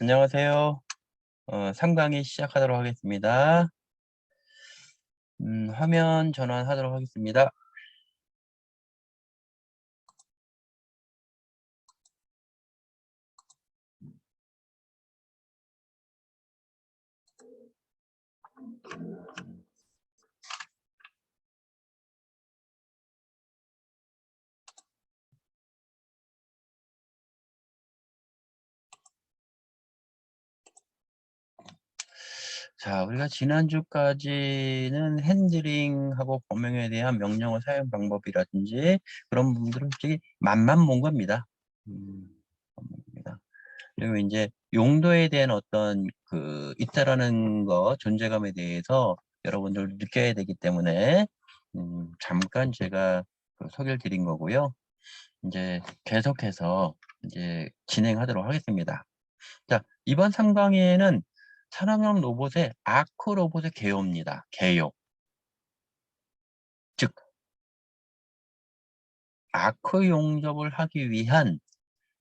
안녕하세요. 어, 3강의 시작하도록 하겠습니다. 음, 화면 전환하도록 하겠습니다. 자, 우리가 지난주까지는 핸들링하고 범용에 대한 명령어 사용 방법이라든지 그런 부분들을 솔직히 맛만 본 겁니다. 음. 그리고 이제 용도에 대한 어떤 그 있다라는 거 존재감에 대해서 여러분들 느껴야 되기 때문에 음, 잠깐 제가 그 소개를 드린 거고요. 이제 계속해서 이제 진행하도록 하겠습니다. 자, 이번 3강에는 산업용 로봇의 아크 로봇의 개요입니다. 개요. 즉, 아크 용접을 하기 위한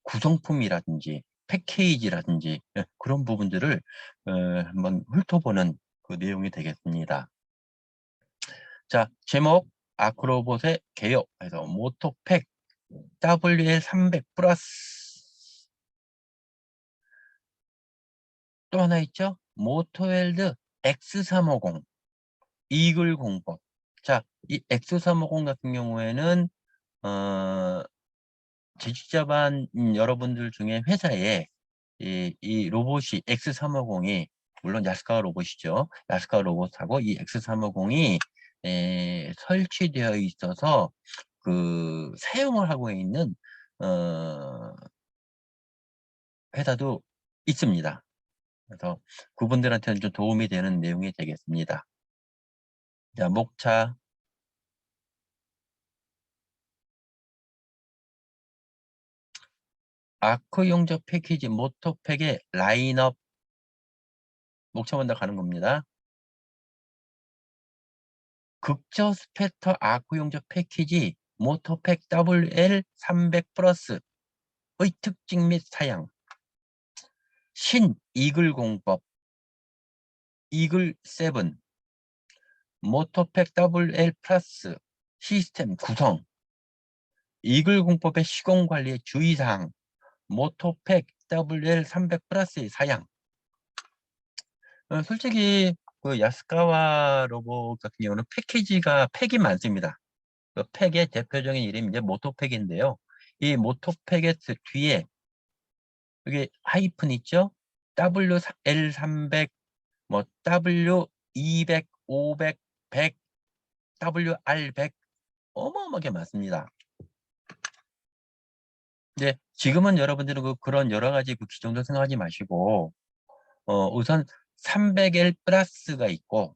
구성품이라든지 패키지라든지 예, 그런 부분들을 어, 한번 훑어보는 그 내용이 되겠습니다. 자, 제목 아크로봇의 개요 해서 모토팩 WL300 플러스 또 하나 있죠? 모토웰드 X350 이글 공법. 자, 이 X350 같은 경우에는 어, 제주자반 음, 여러분들 중에 회사에 이, 이 로봇이 X350이 물론 야스카 로봇이죠. 야스카 로봇하고 이 X350이 에, 설치되어 있어서 그 사용을 하고 있는 어, 회사도 있습니다. 그래서 그분들한테는 좀 도움이 되는 내용이 되겠습니다. 자, 목차. 아크 용접 패키지 모터팩의 라인업 목차 먼저 가는 겁니다. 극저 스페터 아크 용접 패키지 모터팩 WL300 플러스의 특징 및 사양 신 이글 공법. 이글 7 모터팩 WL 플러스 시스템 구성. 이글 공법의 시공 관리의 주의사항. 모터팩 WL300 플러스의 사양. 어, 솔직히 그 야스카와 로봇 같은 경우는 패키지가 팩이 많습니다. 그 팩의 대표적인 이름이 이제 모토팩인데요. 이 모토팩의 뒤에 여기 하이픈 있죠? WL300, 뭐 W200, 500, 100, WR100 어마어마하게 많습니다. 네, 지금은 여러분들은 그 그런 여러 가지 그 기종도 생각하지 마시고 어, 우선 300L 플러스가 있고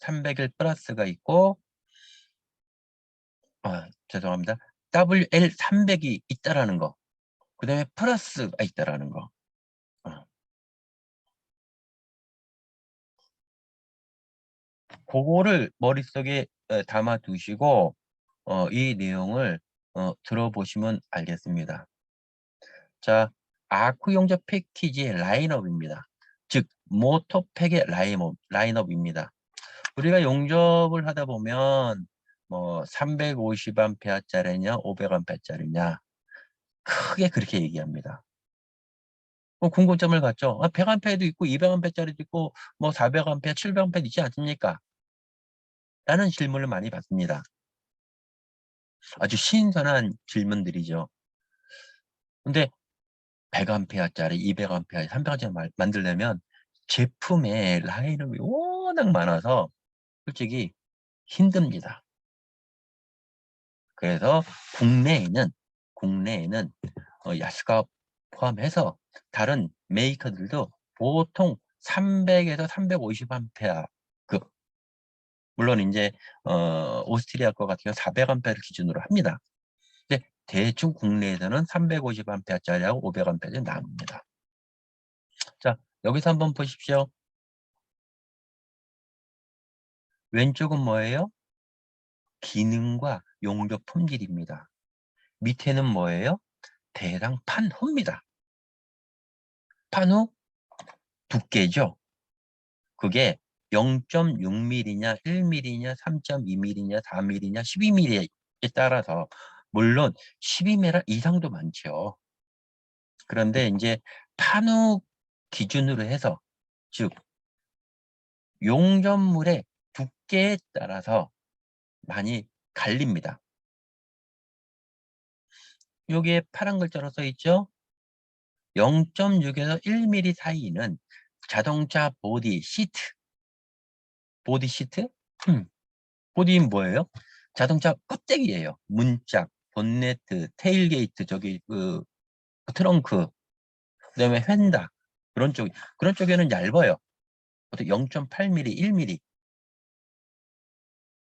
300L 플러스가 있고 아, 죄송합니다. WL300이 있다라는 거. 그 다음에 플러스가 있다라는 거. 어. 그거를 머릿속에 담아 두시고 어, 이 내용을 어, 들어보시면 알겠습니다. 자, 아쿠 용접 패키지의 라인업입니다. 즉 모터팩의 라인업, 라인업입니다. 우리가 용접을 하다 보면 뭐 350A짜리냐 500A짜리냐 크게 그렇게 얘기합니다. 뭐 궁금점을 갖죠. 아, 100A도 있고 200A짜리도 있고 뭐 400A, 700A 있지 않습니까? 라는 질문을 많이 받습니다. 아주 신선한 질문들이죠. 근데 100A짜리, 200A짜리, 300A짜리 만들려면 제품의 라인업이 워낙 많아서 솔직히 힘듭니다. 그래서 국내에는 국내에는 어, 야스카 포함해서 다른 메이커들도 보통 300에서 350A 급 물론 이제 어, 오스트리아 거 같은 경우 400A를 기준으로 합니다. 근데 대충 국내에서는 350A짜리하고 500A짜리 나옵니다. 자, 여기서 한번 보십시오. 왼쪽은 뭐예요? 기능과 용접 품질입니다. 밑에는 뭐예요? 대상 판호입니다. 판후 두께죠. 그게 0.6mm냐, 1mm냐, 3.2mm냐, 4mm냐, 12mm에 따라서 물론 12mm 이상도 많죠. 그런데 이제 판후 기준으로 해서 즉 용접물의 두께에 따라서 많이 갈립니다. 여기에 파란 글자로 써 있죠? 0.6에서 1mm 사이는 자동차 보디 시트. 보디 시트? 음. 보디는 뭐예요? 자동차 껍데기예요. 문짝, 본네트, 테일게이트, 저기 그 트렁크, 그다음에 휀다 그런 쪽 그런 쪽에는 얇아요. 보통 0.8mm, 1mm.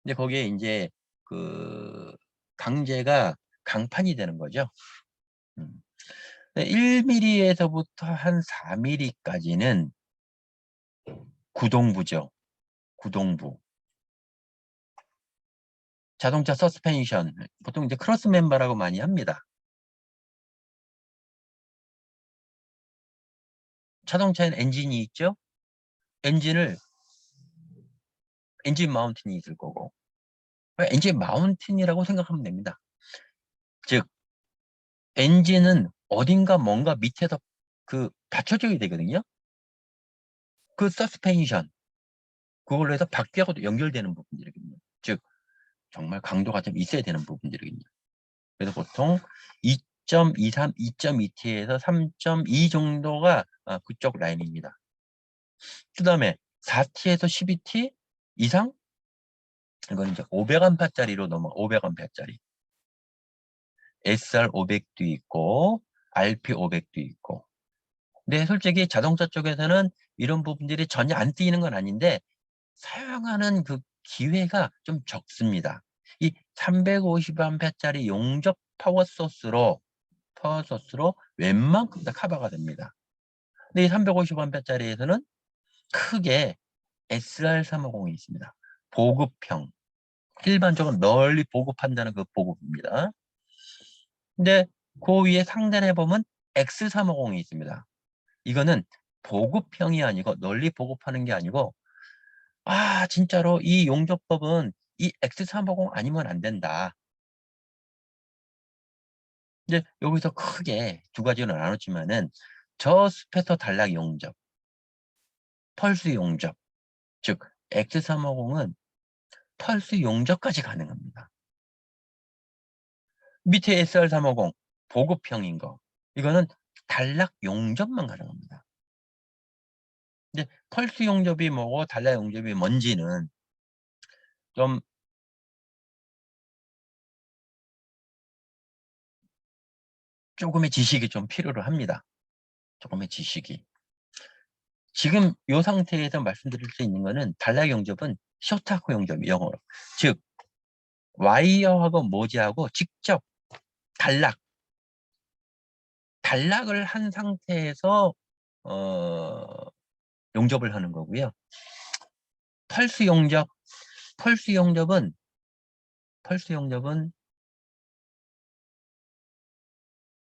근데 거기에 이제 그 강제가 강판이 되는 거죠. 음. 1mm에서부터 한 4mm까지는 구동부죠. 구동부. 자동차 서스펜션, 보통 이제 크로스 멤버라고 많이 합니다. 자동차에는 엔진이 있죠? 엔진을 엔진 마운틴이 있을 거고 엔진 마운틴이라고 생각하면 됩니다. 즉 엔진은 어딘가 뭔가 밑에서 그 받쳐줘야 되거든요. 그 서스펜션 그걸로 해서 바퀴하고도 연결되는 부분들이거든요. 즉 정말 강도가 좀 있어야 되는 부분들이거든요. 그래서 보통 2.23, 2.2T에서 3.2 정도가 아, 그쪽 라인입니다. 그 다음에 4T에서 12T 이상 이건 이제 500A짜리로 넘어 500A짜리 SR 500도 있고 RP 500도 있고 근데 솔직히 자동차 쪽에서는 이런 부분들이 전혀 안 뜨이는 건 아닌데 사용하는 그 기회가 좀 적습니다. 이 350A짜리 용접 파워 소스로 파워 소스로 웬만큼 다 커버가 됩니다. 근데 이 350A짜리에서는 크게 SR350이 있습니다. 보급형. 일반적으로 널리 보급한다는 그 보급입니다. 근데 그 위에 상단에 보면 X350이 있습니다. 이거는 보급형이 아니고 널리 보급하는 게 아니고 아 진짜로 이 용접법은 이 X350 아니면 안 된다. 이제 여기서 크게 두 가지로 나눴지만은 저 스페터 단락 용접, 펄스 용접, 즉 X350은 펄스 용접까지 가능합니다. 밑에 SR350 보급형인 거 이거는 단락 용접만 가능합니다. 근데 펄스 용접이 뭐고 단락 용접이 뭔지는 좀 조금의 지식이 좀 필요로 합니다. 조금의 지식이. 지금 이 상태에서 말씀드릴 수 있는 거는 단락 용접은 쇼트하크 용접이 영어로. 즉 와이어하고 모지하고 직접 단락 단락을 한 상태에서 어, 용접을 하는 거고요. 펄스 용접, 펄스 용접은 펄스 용접은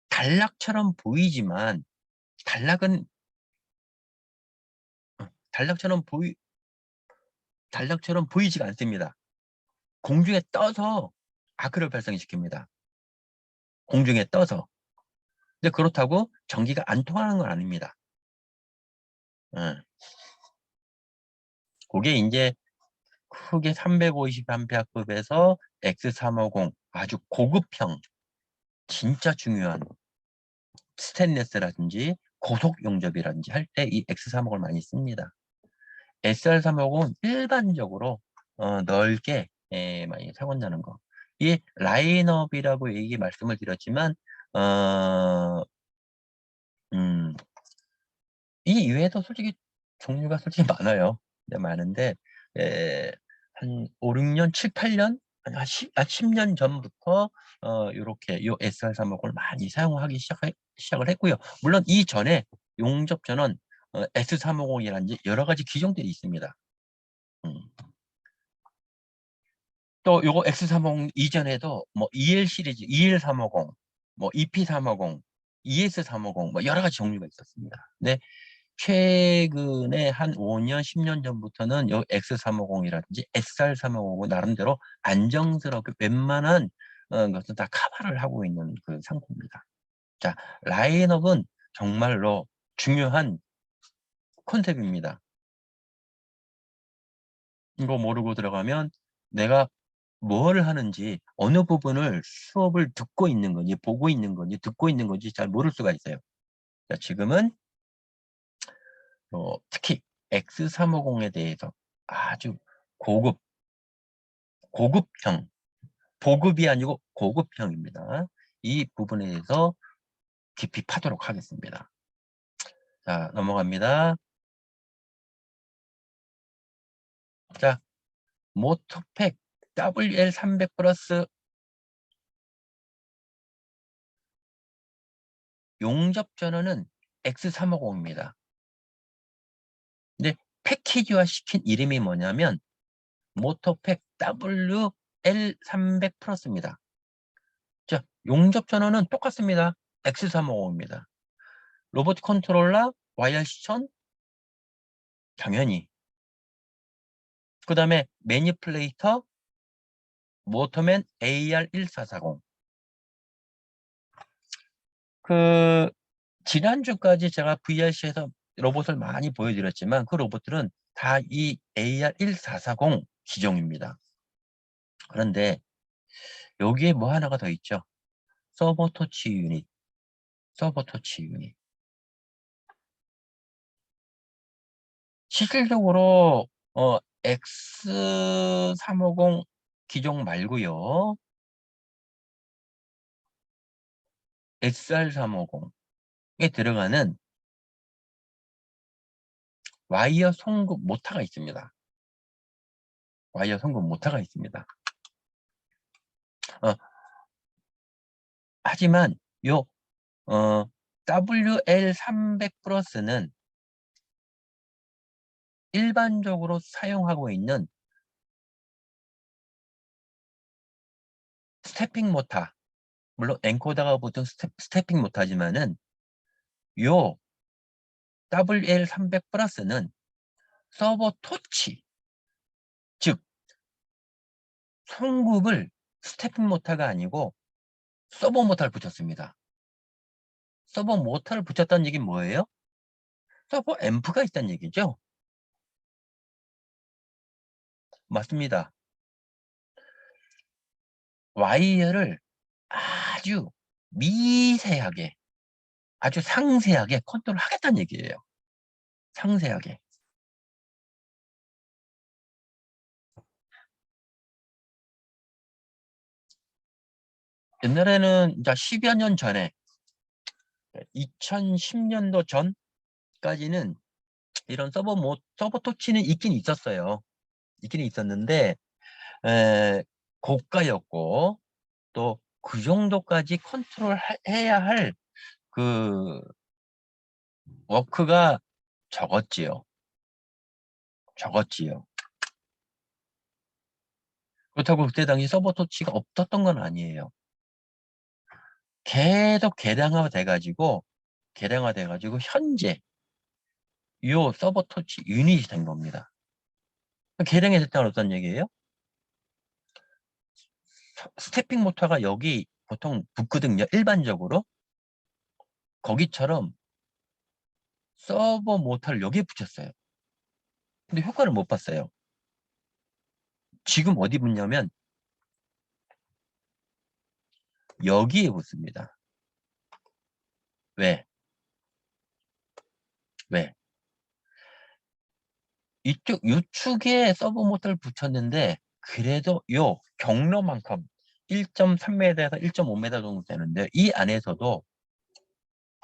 단락처럼 보이지만 단락은 어, 단락처럼 보이 단락처럼 보이지가 않습니다. 공중에 떠서 아크를 발생시킵니다. 공중에 떠서. 근데 그렇다고 전기가 안 통하는 건 아닙니다. 어. 그게 이제 크게 350A급에서 X350 아주 고급형 진짜 중요한 스테인레스라든지 고속 용접이라든지 할 때 이 X350을 많이 씁니다. SR350은 일반적으로 어, 넓게 예, 많이 사용한다는 거. 이 라인업이라고 얘기 말씀을 드렸지만 어, 음, 이 이외에도 솔직히 종류가 솔직히 많아요. 네, 많은데 에, 한 5, 6년, 7, 8년 한 10, 10년 아, 전부터 어, 이렇게 요 SR350을 많이 사용하기 시작, 시작을 했고요. 물론 이 전에 용접 전원 어, S350이라든지 여러 가지 기종들이 있습니다. 음. 또 요거 X350 이전에도 뭐 EL 시리즈, EL350, 뭐 EP350, ES350 뭐 여러 가지 종류가 있었습니다. 근데 최근에 한 5년, 10년 전부터는 요 X350이라든지 SR350은 나름대로 안정스럽게 웬만한 어, 것은 다 커버를 하고 있는 그 상품입니다. 자, 라인업은 정말로 중요한 컨셉입니다. 이거 모르고 들어가면 내가 뭘 하는지 어느 부분을 수업을 듣고 있는 건지 보고 있는 건지 듣고 있는 건지 잘 모를 수가 있어요. 자, 지금은 어, 특히 X350에 대해서 아주 고급 고급형 보급이 아니고 고급형입니다. 이 부분에 대해서 깊이 파도록 하겠습니다. 자 넘어갑니다. 자 모터팩 WL300 플러스 용접 전원은 X350입니다. 근데 패키지화 시킨 이름이 뭐냐면 모터팩 WL300 플러스입니다. 자, 용접 전원은 똑같습니다. X350입니다. 로봇 컨트롤러 와이어 시천 당연히 그 다음에 매니플레이터 모터맨 AR1440 그 지난주까지 제가 VRC에서 로봇을 많이 보여드렸지만 그 로봇들은 다 이 AR1440 기종입니다. 그런데 여기에 뭐 하나가 더 있죠. 서버 토치 유닛, 서버 토치 유닛. 실질적으로 어, X350 기종 말고요. SR350에 들어가는 와이어 송급 모터가 있습니다. 와이어 송급 모터가 있습니다. 어, 하지만 요 어, WL300 플러스는 일반적으로 사용하고 있는 스태핑 모터 물론 엔코더가 보통 스태, 스태핑 모터지만은 요 WL300 플러스는 서버 토치 즉 송급을 스태핑 모터가 아니고 서버 모터를 붙였습니다. 서버 모터를 붙였다는 얘기는 뭐예요? 서버 앰프가 있다는 얘기죠. 맞습니다. 와이어를 아주 미세하게 아주 상세하게 컨트롤 하겠다는 얘기예요. 상세하게. 옛날에는 이제 10여 년 전에 2010년도 전까지는 이런 서버 모 서버 토치는 있긴 있었어요. 있긴 있었는데 에, 고가였고 또 그 정도까지 컨트롤 해야 할 그 워크가 적었지요. 적었지요. 그렇다고 그때 당시 서버 토치가 없었던 건 아니에요. 계속 개량화 돼가지고 개량화 돼가지고 현재 이 서버 토치 유닛이 된 겁니다. 개량이 됐다는 어떤 얘기예요? 스태핑 모터가 여기 보통 붙거든요. 일반적으로 거기처럼 서버 모터를 여기에 붙였어요. 근데 효과를 못 봤어요. 지금 어디 붙냐면 여기에 붙습니다. 왜? 왜? 이쪽 우측에 서버 모터를 붙였는데 그래도 요 경로만큼 1.3m에서 1.5m 정도 되는데 이 안에서도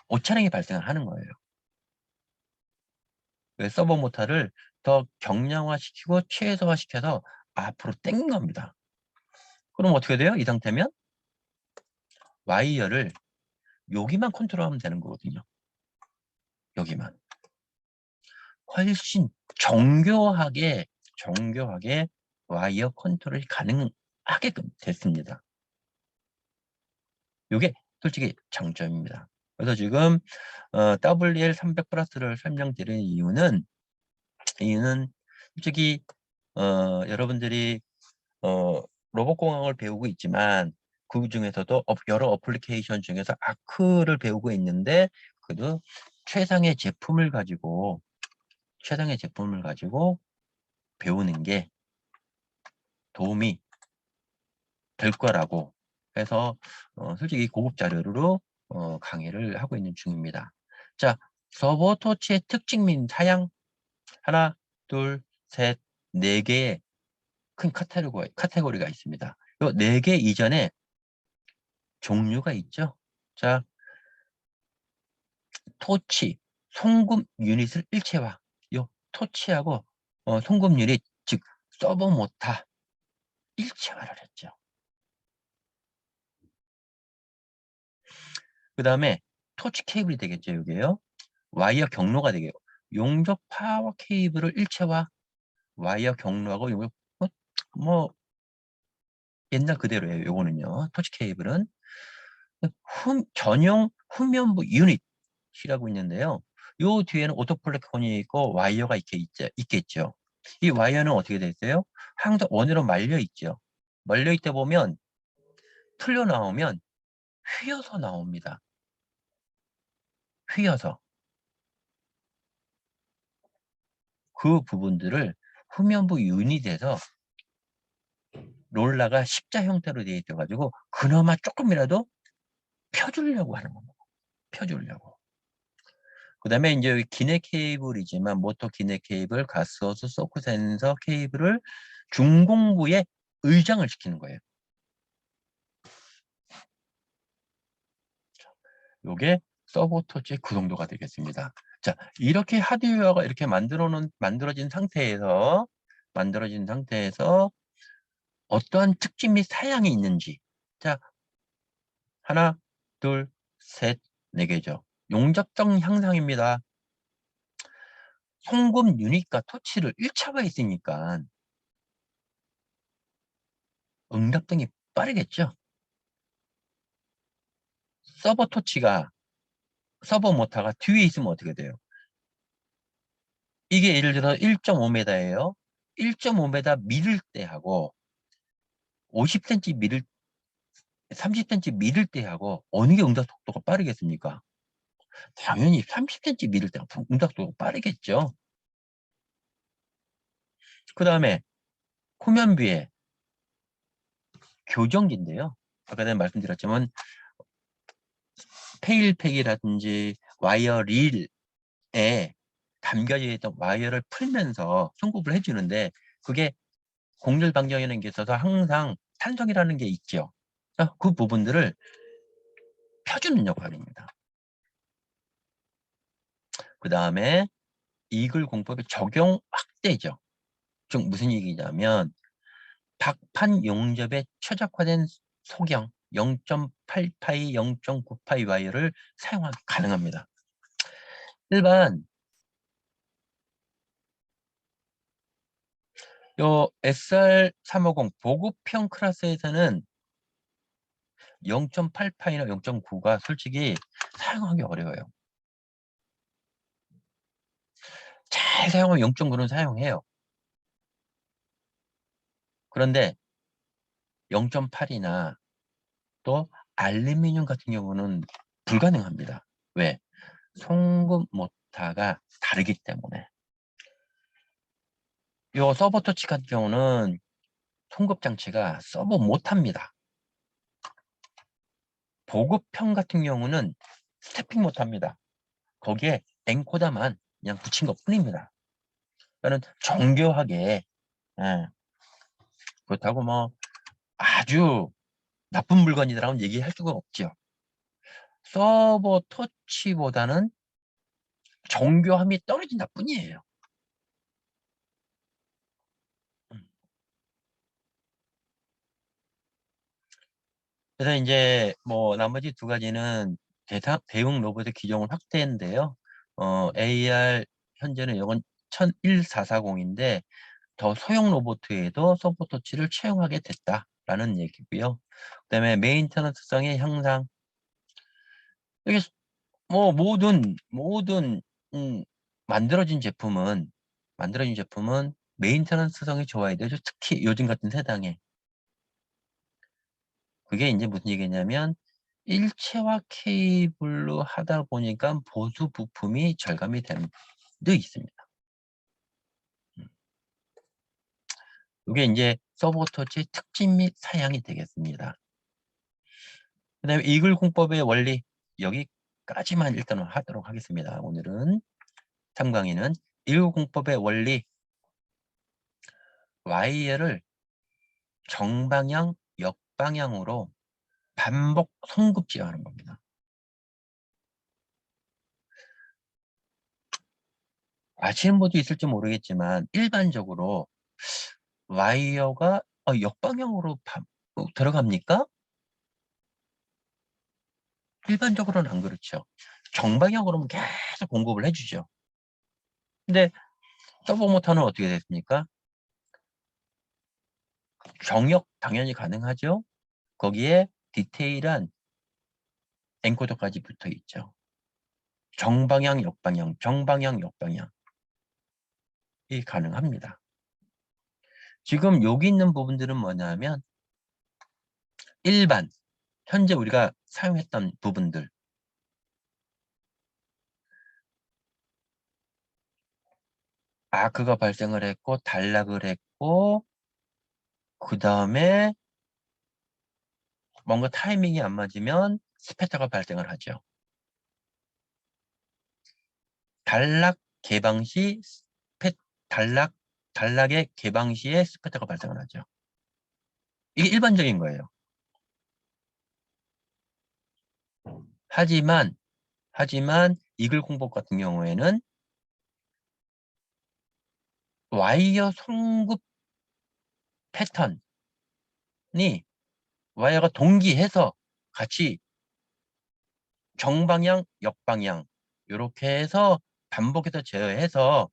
오차량이 발생을 하는 거예요. 서버 모터를 더 경량화시키고 최소화시켜서 앞으로 땡긴 겁니다. 그럼 어떻게 돼요? 이 상태면 와이어를 여기만 컨트롤하면 되는 거거든요. 여기만. 훨씬 정교하게 정교하게 와이어 컨트롤이 가능하게끔 됐습니다. 이게 솔직히 장점입니다. 그래서 지금 어, WL300 플러스를 설명드리는 이유는 이유는 솔직히 어, 여러분들이 어, 로봇공학을 배우고 있지만 그 중에서도 여러 어플리케이션 중에서 아크를 배우고 있는데 그래도 최상의 제품을 가지고 최상의 제품을 가지고 배우는 게 도움이 될 거라고 해서 어, 솔직히 고급 자료로 어, 강의를 하고 있는 중입니다. 자, 서버 토치의 특징 및 사양 하나, 둘, 셋, 네 개의 큰 카테고리, 카테고리가 있습니다. 이 네 개 이전에 종류가 있죠. 자, 토치, 송금 유닛을 일체화. 요 토치하고 어, 송금 유닛, 즉 서버 모타 일체화를 했죠. 그 다음에 토치 케이블이 되겠죠, 이게요. 와이어 경로가 되게요. 용접 파워 케이블을 일체화, 와이어 경로하고 용접 뭐, 뭐 옛날 그대로예요. 요거는요. 토치 케이블은 흠, 전용 후면부 유닛이라고 있는데요. 요 뒤에는 오토플래콘이 있고 와이어가 있죠, 있겠죠. 이 와이어는 어떻게 되어요 항상 원으로 말려 있죠. 말려 있다 보면 풀려 나오면 휘어서 나옵니다. 휘어서. 그 부분들을 후면부 유닛에서 롤라가 십자 형태로 되어 있어가지고 그나마 조금이라도 펴주려고 하는 겁니다. 펴주려고. 그 다음에 이제 여기 기내 케이블이지만 모터 기내 케이블, 가스호스, 소크 센서 케이블을 중공부에 의장을 시키는 거예요. 요게 서버토치의 그 정도가 되겠습니다. 자, 이렇게 하드웨어가 이렇게 만들어 놓은, 만들어진 상태에서, 만들어진 상태에서 어떠한 특징 및 사양이 있는지. 자, 하나, 둘, 셋, 네 개죠. 용접성 향상입니다. 송금 유닛과 토치를 1차가 있으니까 응답 등이 빠르겠죠. 서버 토치가 서버 모터가 뒤에 있으면 어떻게 돼요? 이게 예를 들어 1.5m예요. 1.5m 미를 때 하고 50cm 미를 30cm 미를 때 하고 어느 게 응답 속도가 빠르겠습니까? 당연히 30cm 미를 때 응답 속도가 빠르겠죠. 그 다음에 후면비에 교정기인데요. 아까 전에 말씀드렸지만 페일팩이라든지 와이어 릴에 담겨져 있던 와이어를 풀면서 송급을 해주는데 그게 공률 방정이라는 게 있어서 항상 탄성이라는 게 있죠. 그 부분들을 펴주는 역할입니다. 그 다음에 이글 공법의 적용 확대죠. 즉 무슨 얘기냐면 박판 용접에 최적화된 소경 0.8파이, 0.9파이 와이어를 사용하기 가능합니다. 일반 요 SR350 보급형 클래스에서는 0.8파이나 0.9가 솔직히 사용하기 어려워요. 잘 사용하면 0.9는 사용해요. 그런데 0.8이나 또 알루미늄 같은 경우는 불가능합니다. 왜? 송금 모터가 다르기 때문에. 요 서버 터치 같은 경우는 송급 장치가 서버 못합니다. 보급형 같은 경우는 스태핑 못합니다. 거기에 엔코다만 그냥 붙인 것 뿐입니다. 그러니까 정교하게 예. 그렇다고 뭐 아주 나쁜 물건이라고 얘기할 수가 없죠. 서버 터치보다는 정교함이 떨어진다 뿐이에요. 음. 그래서 이제 뭐 나머지 두 가지는 대상, 대응 로봇의 기종을 확대했는데요. 어, AR 현재는 이건 11440인데 더 소형 로봇에도 서버 터치를 채용하게 됐다라는 얘기고요. 그다음에 메인터넌스성의 향상. 여기 뭐 모든 모든 음 만들어진 제품은 만들어진 제품은 메인테넌스성이 좋아야 되죠. 특히 요즘 같은 세상에. 그게 인제 무슨 얘기냐면 일체화 케이블로 하다 보니까 보수 부품이 절감이 된도 있습니다. 음. 요게 인제 서브터치의 특징 및 사양이 되겠습니다. 그 다음에 이글 공법의 원리 여기까지만 일단 하도록 하겠습니다. 오늘은 3 강의는 이글 공법의 원리 와이어를 정방향, 역방향으로 반복 성급제어하는 겁니다. 아시는 분도 있을지 모르겠지만 일반적으로 와이어가 어 역방향으로 반어 들어갑니까? 일반적으로는 안 그렇죠. 정방향으로는 계속 공급을 해 주죠. 근데 서버 모터는 어떻게 됐습니까? 정역 당연히 가능하죠. 거기에 디테일한 엔코더까지 붙어 있죠. 정방향, 역방향, 정방향, 역방향. 이 가능합니다. 지금 여기 있는 부분들은 뭐냐면 일반 현재 우리가 사용했던 부분들 아크가 발생을 했고 단락을 했고 그 다음에 뭔가 타이밍이 안 맞으면 스패터가 발생을 하죠. 단락 개방 시 스패 단락 단락의 개방 시에 스패터가 발생을 하죠. 이게 일반적인 거예요. 하지만 하지만 이글 공법 같은 경우에는 와이어 성급 패턴이 와이어가 동기해서 같이 정방향, 역방향 요렇게 해서 반복해서 제어해서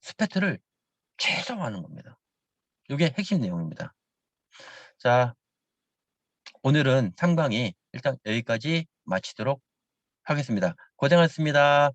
스패트를 최소화하는 겁니다. 요게 핵심 내용입니다. 자 오늘은 3 강의 일단 여기까지 마치도록 하겠습니다. 고생하셨습니다.